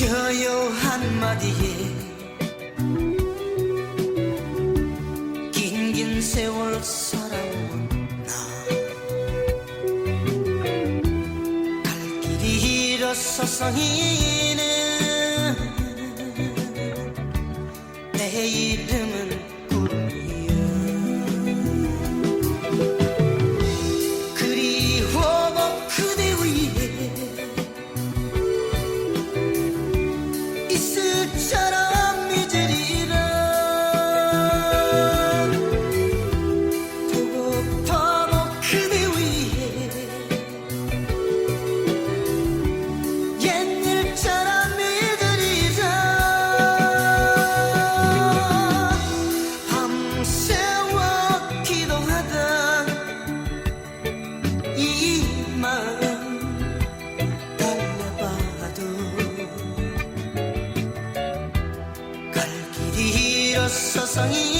느껴요 한마디에. 긴긴 세월 살아온 나갈 길이 잃어서 성이는 내 이름을 सही